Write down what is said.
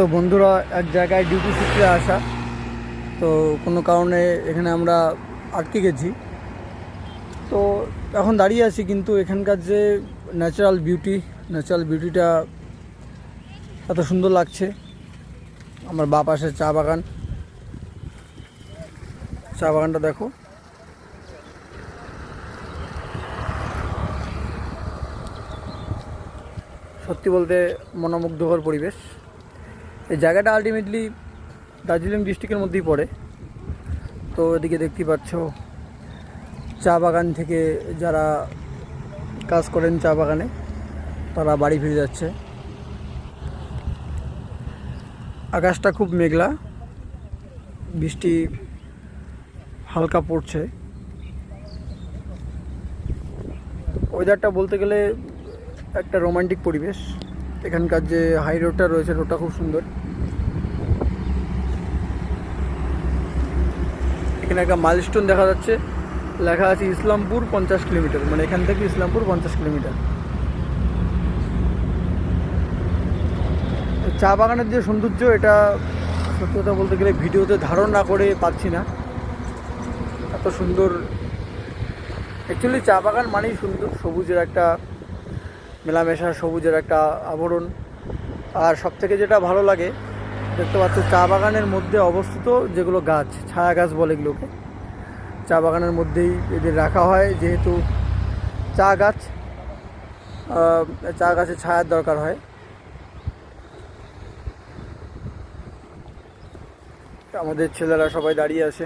তো বন্ধুরা, এক জায়গায় ডিউটি সূত্রে আসা। তো কোনো কারণে এখানে আমরা আটকে গেছি। তো এখন দাঁড়িয়ে আছি, কিন্তু এখানকার যে ন্যাচারাল বিউটি ন্যাচারাল বিউটিটা এত সুন্দর লাগছে। আমার বা পাশে চা বাগান। চা বাগানটা দেখো। সত্যি বলতে মনোমুগ্ধকর পরিবেশ। এই জায়গাটা আলটিমেটলি দার্জিলিং ডিস্ট্রিক্টের মধ্যেই পড়ে। তো এদিকে দেখতে পাচ্ছ, চা বাগান থেকে যারা কাজ করেন চা বাগানে, তারা বাড়ি ফিরে যাচ্ছে। আকাশটা খুব মেঘলা, বৃষ্টি হালকা পড়ছে। ওয়েদারটা বলতে গেলে একটা রোমান্টিক পরিবেশ। এখানকার যে হাই রোডটা রয়েছে রোডটা খুব সুন্দর। এখানে একটা মাইলস্টোন দেখা যাচ্ছে। লেখা আছে ইসলামপুর পঞ্চাশ কিলোমিটার। মানে এখান থেকে ইসলামপুর পঞ্চাশ কিলোমিটার। চা বাগানের যে সৌন্দর্য, এটা সত্যি কথা বলতে গেলে ভিডিওতে ধারণ না করে পাচ্ছি না। এত সুন্দর। অ্যাকচুয়ালি চা বাগান মানেই সুন্দর। সবুজের একটা মেলামেশা, সবুজের একটা আবরণ। আর সব থেকে যেটা ভালো লাগে, দেখতে পাচ্ছ চা বাগানের মধ্যে অবস্থিত যেগুলো গাছ, ছায়া গাছ বলে এগুলোকে। চা বাগানের মধ্যেই এদের রাখা হয়, যেহেতু চা গাছ চা গাছে ছায়ার দরকার হয়। আমাদের ছেলেরা সবাই দাঁড়িয়ে আছে।